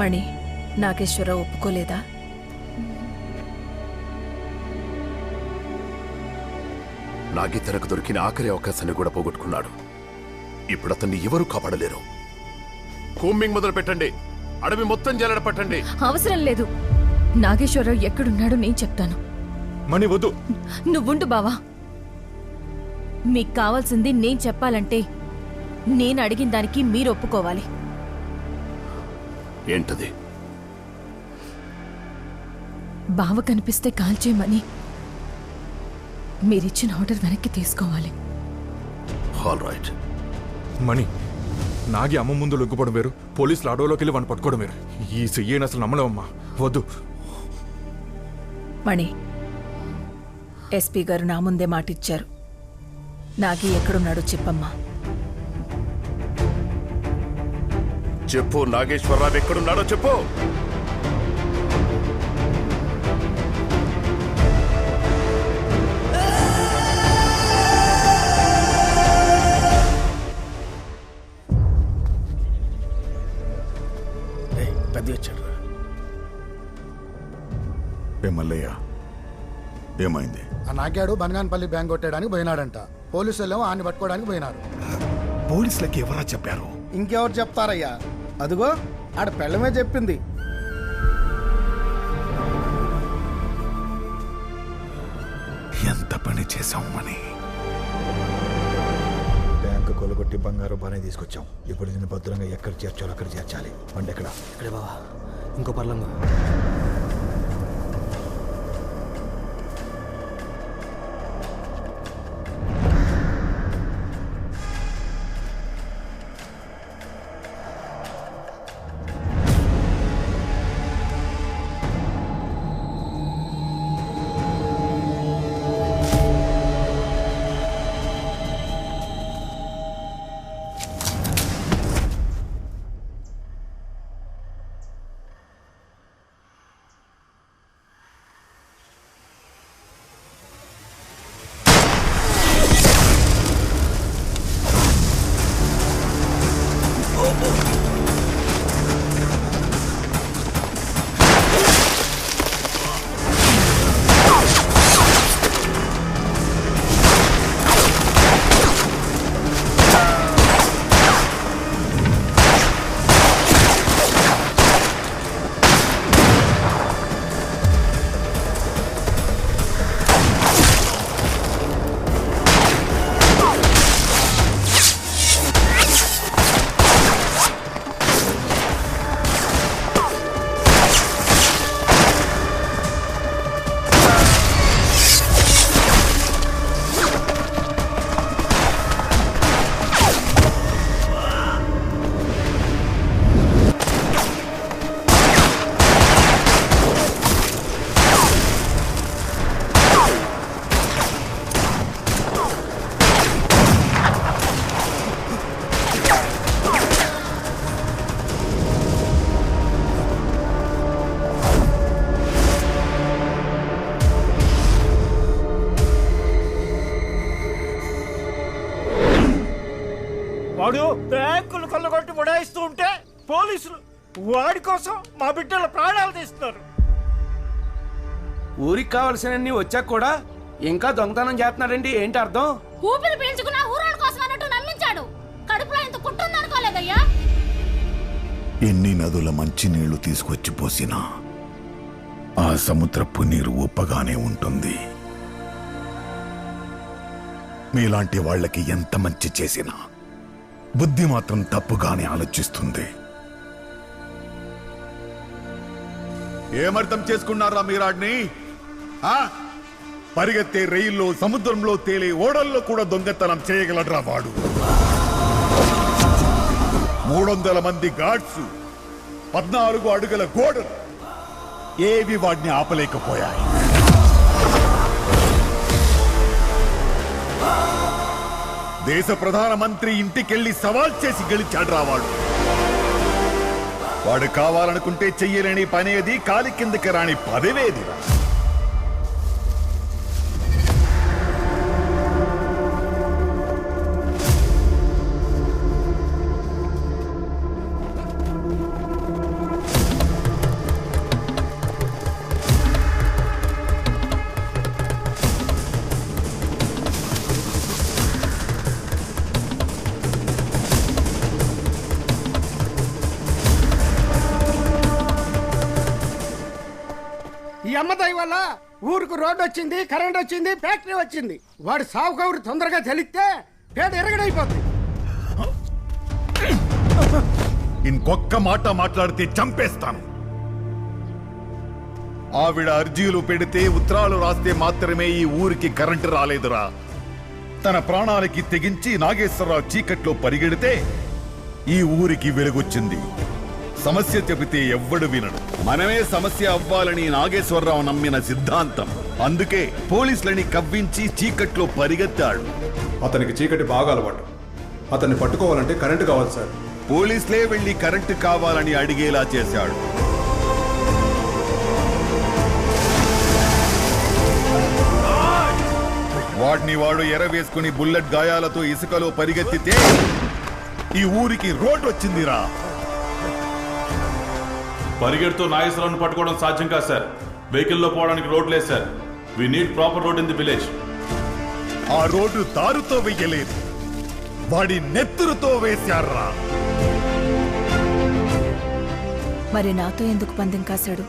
మణి నాగేశ్వరరావు ఒప్పుకోలేదా? నాగి తనకు దొరికిన ఆఖరి అవకాశాన్ని కూడా పోగొట్టుకున్నాడు. ఇప్పుడు అతన్ని ఎవరు కాపాడలేరు? కూంబింగ్ మొదలు పెట్టండి. అడవి మొత్తం జల్లడ పట్టండి. అవసరం లేదు. నాగేశ్వరరావు ఎక్కడున్నాడో నేను చెప్తాను. మణి వద్దు. నువ్వుండు బావా. మీకు కావాల్సింది నేను చెప్పాలంటే నేను అడిగిన దానికి మీరు ఒప్పుకోవాలి. ఏంటది? బావ కనిపిస్తే కాల్చేయమని మీరిచ్చిన ఆర్డర్ వెనక్కి తీసుకోవాలి. ఆల్ రైట్ మణి నాగి అమ్మ ముందు లొగ్గుపడం వేరు. పోలీసులు అడవిలోకి వెళ్ళి వాడిని పట్టుకోవడం వేరు. ఈ చెయ్యని అసలు నమ్మలేమమ్మా వద్దు. మణి ఎస్పీ గారు నా ముందే మాటిచ్చారు. నాగి ఎక్కడున్నాడో చెప్పమ్మా. చెప్పు నాగేశ్వరరావు ఎక్కడున్నాడో చెప్పు. మల్లయ్య ఏమైంది? ఆ నాగాడు బనగానపల్లి బ్యాంక్ కొట్టడానికి పోయినాడంట. పోలీసులు ఏమో ఆయన పట్టుకోవడానికి పోయినారు. పోలీసులకి ఎవరా చెప్పారు? ఇంకెవరు చెప్తారయ్యా? అదిగో ఆడ పెళ్ళమే చెప్పింది. ఎంత పని చేశాం మని? బ్యాంకు కొలగొట్టి బంగారు బానే తీసుకొచ్చాం. ఇప్పుడు దీన్ని భద్రంగా ఎక్కడ చేర్చాలో అక్కడ చేర్చాలి. అంటే ఎక్కడ? ఇక్కడే బావా? ఇంకో పర్లంగా. బ్యాంకులు కొల్లగొట్టి ముడాయిస్తూ ఉంటే పోలీసులు వాడి కోసం మా బిడ్డల ప్రాణాలు తీస్తున్నారు. ఊరికి కావాల్సినన్ని వచ్చాక కూడా ఇంకా దొంగతనం చేస్తున్నాడండి ఏంటి అర్థం? ఊపిరి పీల్చుకున్న ఊరోళ్ళ కోసం అన్నట్టు నమ్మించాడు. కడుపులో ఇంత కుట్టుంది అనుకోలేదయ్యా ఎన్ని నదుల మంచినీళ్ళు తీసుకొచ్చి పోసినా ఆ సముద్రపు నీరు ఉప్పగానే ఉంటుంది. మీలాంటి వాళ్ళకి ఎంత మంచి చేసినా బుద్ధి మాత్రం తప్పుగానే ఆలోచిస్తుంది. ఏమర్థం చేసుకున్నారా మీరాడిని ఆ? పరిగెత్తే రైల్లో సముద్రంలో తేలే ఓడల్లో కూడా దొంగతనం చేయగలడ్రా వాడు? మూడొందల మంది గాడ్స్ పద్నాలుగు అడుగుల గోడలు ఏవి వాడిని ఆపలేకపోయాయి? దేశ ప్రధానమంత్రి ఇంటికెళ్ళి సవాల్ చేసి గెలిచాడు రావాడు. వాడు కావాలనుకుంటే చెయ్యలేని పనేది కాలి కిందకి రాని పదవేదిరా. వల్ల ఊరుకు రోడ్డు వచ్చింది కరెంట్ వచ్చింది ఫ్యాక్టరీ వచ్చింది. వాడు సాగు తొందరగా తెలిస్తే పేద ఎరగడైపోతుంది ఇంకొక్క మాట మాట్లాడితే చంపేస్తాను. ఆవిడ అర్జీలు పెడితే ఉత్తరాలు రాస్తే మాత్రమే ఈ ఊరికి కరెంటు రాలేదురా. తన ప్రాణాలకి తెగించి నాగేశ్వరరావు చీకట్లో పరిగెడితే ఈ ఊరికి వెలుగొచ్చింది. సమస్య చెబితే ఎవ్వడు వినడు. మనమే సమస్య అవ్వాలని నాగేశ్వరరావు నమ్మిన సిద్ధాంతం. అందుకే పోలీసులని కవ్వించి చీకట్లో పరిగెత్తాడు. అతనికి చీకటి బాగా అలవాటు. అతన్ని పట్టుకోవాలంటే కరెంటు కావాలి సార్. పోలీసులే వెళ్ళి కరెంటు కావాలని అడిగేలా చేశాడు. వాడిని వాడు ఎరవేసుకుని బుల్లెట్ గాయాలతో ఇసుకలో పరిగెత్తితే ఈ ఊరికి రోడ్ వచ్చిందిరా పరిగెడుతూ నాగేశ్వరరావును పట్టుకోవడం సాధ్యం కాదు సార్. వెహికల్లో పోవడానికి రోడ్ లేదు sir. We need proper road in the village ఆ రోడ్డు తారుతో వెయ్యలేదు. వాడి నెత్తురుతో వేశారా? మరి నాతో ఎందుకు పందెం కాశాడు?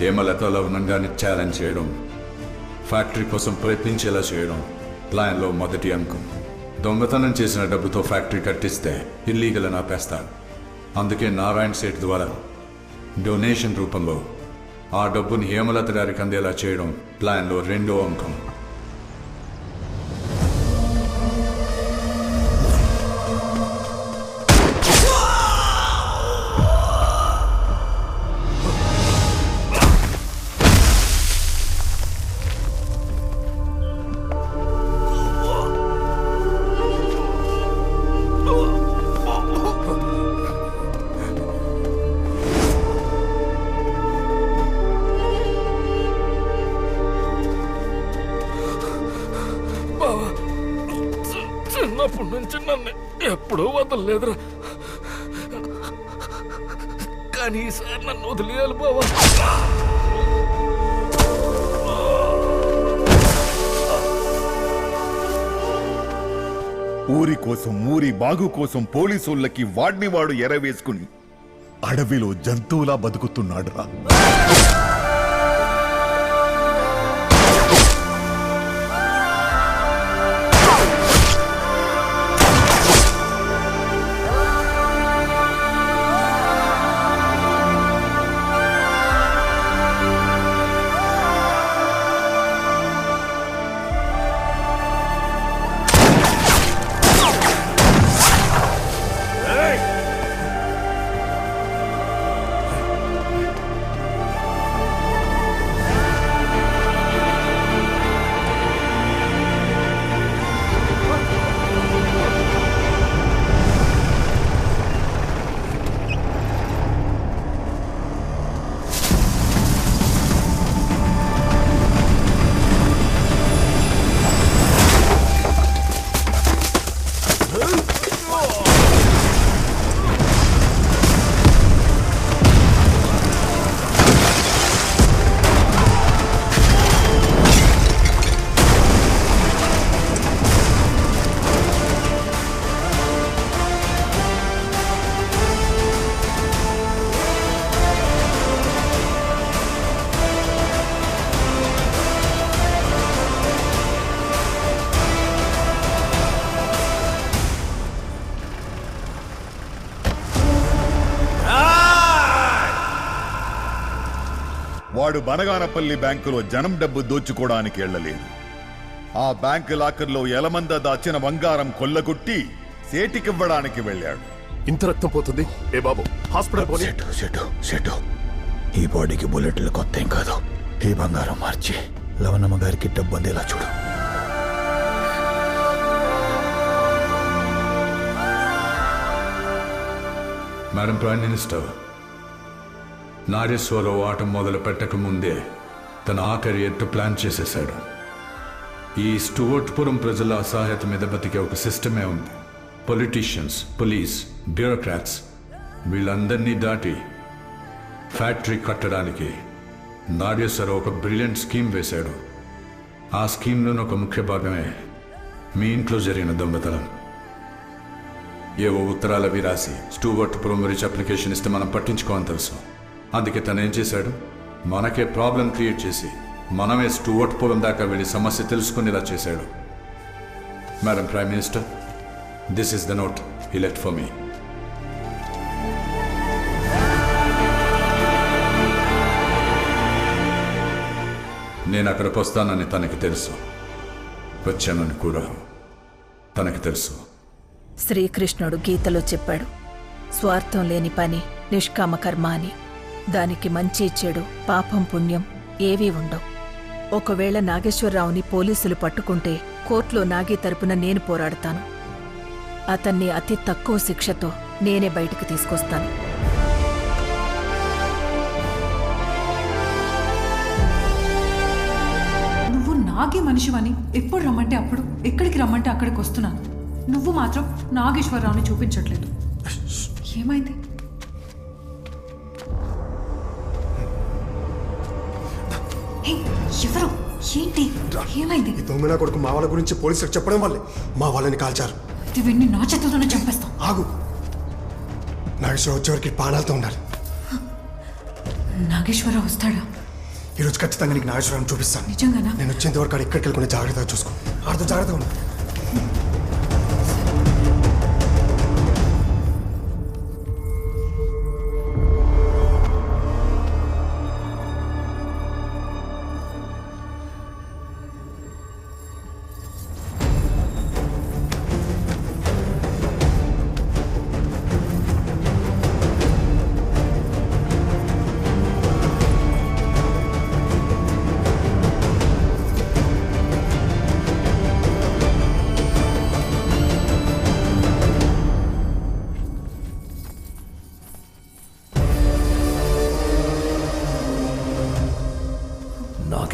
హేమలతలో ఉన్నగానే ఛాలెంజ్ చేయడం ఫ్యాక్టరీ కోసం ప్రయత్నించేలా చేయడం ప్లాన్లో మొదటి అంకం. దొంగతనం చేసిన డబ్బుతో ఫ్యాక్టరీ కట్టిస్తే ఇల్లీగల్ అని ఆపేస్తాడు అందుకే నారాయణ సేట్ ద్వారా డొనేషన్ రూపంలో. ఆ డబ్బుని హేమలత గారికి అందేలా చేయడం ప్లాన్లో రెండో అంకం. నుంచి నన్ను ఎప్పుడూ వదలలేదురా. కానీ ఈసారి నన్ను వదిలేయాలి బావా. ఊరి కోసం ఊరి బాగు కోసం పోలీసులకి వాడిని వాడు ఎరవేసుకుని అడవిలో జంతువులా బతుకుతున్నాడురా. వాడు బనగానపల్లి బ్యాంకులో జనం డబ్బు దోచుకోవడానికి వెళ్ళలేదు ఆ బ్యాంకు లాకర్లో ఎలమంద దాచిన బంగారం కొల్లగొట్టి సేటికివ్వడానికి వెళ్ళాడు. ఇంత రక్తం పోతుంది? ఏ బాబు హాస్పిటల్ పోనీ. సెటు సెటు సెటు ఈ బాడీకి బుల్లెట్లు కొత్త ఏం కాదు. ఈ బంగారం మార్చి లవణమ్మ గారికి డబ్బు అందేలా చూడు. మేడం ప్రైమ్ మినిస్టర్ నాగేశ్వరరావు ఆట మొదలు పెట్టక ముందే తన ఆఖరి ఎత్తు ప్లాన్ చేసేశాడు. ఈ స్టువర్ట్పురం ప్రజల అసహాయత మీద బతికే ఒక సిస్టమే ఉంది. పొలిటీషియన్స్ పోలీస్ బ్యూరోక్రాట్స్ వీళ్ళందరినీ దాటి ఫ్యాక్టరీ కట్టడానికి నాగేశ్వరరావు ఒక బ్రిలియంట్ స్కీమ్ వేశాడు. ఆ స్కీమ్లోని ఒక ముఖ్య భాగమే మీ ఇంట్లో జరిగిన దొంగతనం. ఏవో ఉత్తరాలవి రాసి స్టూవర్ట్ పురం రిచ్ అప్లికేషన్ ఇస్తే మనం పట్టించుకోని తెలుసు. అందుకే తను ఏం చేశాడు? మనకే ప్రాబ్లం క్రియేట్ చేసి మనమే స్టూవర్ట్ పోలం దాకా వెళ్ళి సమస్య తెలుసుకునేలా చేశాడు. Madam prime minister this is the note he let for me నేను అక్కడికి వస్తానని తనకి తెలుసు. వచ్చానని కూడా తనకి తెలుసు. శ్రీకృష్ణుడు గీతలో చెప్పాడు స్వార్థం లేని పని నిష్కామ కర్మ అని. దానికి మంచి చెడు పాపం పుణ్యం ఏవీ ఉండవు. ఒకవేళ నాగేశ్వరరావుని పోలీసులు పట్టుకుంటే కోర్టులో నాగి తరపున నేను పోరాడతాను. అతన్ని అతి తక్కువ శిక్షతో నేనే బయటికి తీసుకొస్తాను. నువ్వు నాగే మనిషివని ఎప్పుడు రమ్మంటే అప్పుడు ఎక్కడికి రమ్మంటే అక్కడికి వస్తున్నాను. నువ్వు మాత్రం నాగేశ్వరరావుని చూపించట్లేదు. ఏమైంది? ఎవరు? ఏంటి? ఏమైంది? దొంగన కొడుకు మా వాళ్ళ గురించి పోలీసులకు చెప్పడం వల్లే మా వాళ్ళని కాల్చారు. ఇది విన్ని నా చేతుల్లోనే చంపేస్తాం. ఆగు. నాగేశ్వర వచ్చేవరకు ప్రాణాలతో ఉండాలి. నాగేశ్వరరావు వస్తాడా? ఈరోజు ఖచ్చితంగా నీకు నాగేశ్వరం చూపిస్తాను. నిజంగానా? నేను వచ్చేంత వరకు ఆడ ఎక్కడికి వెళ్ళకుండా జాగ్రత్తగా చూసుకో. ఆడితో జాగ్రత్తగా ఉండు.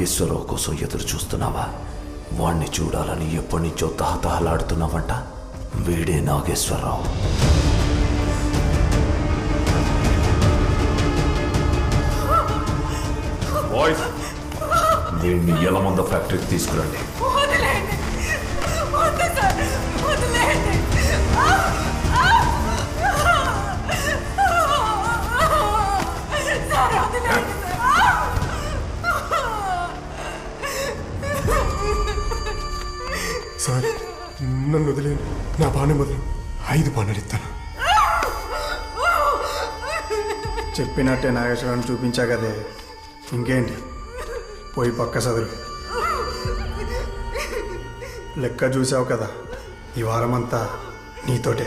నాగేశ్వరరావు కోసం ఎదురు చూస్తున్నావా? వాణ్ణి చూడాలని ఎప్పటి నుంచో తహతహలాడుతున్నావంట? వీడే నాగేశ్వరరావు. వీడిని ఎలమంద ఫ్యాక్టరీకి తీసుకురండి. నన్ను వదిలేను నా బాణం వదిలి ఐదు బాణాలు ఇస్తాను. చెప్పినట్టే నాగేశ్వరాన్ని చూపించా కదే. ఇంకేంటి? పోయి పక్క చదువు లెక్క చూసావు కదా ఈ వారమంతా నీతోటే.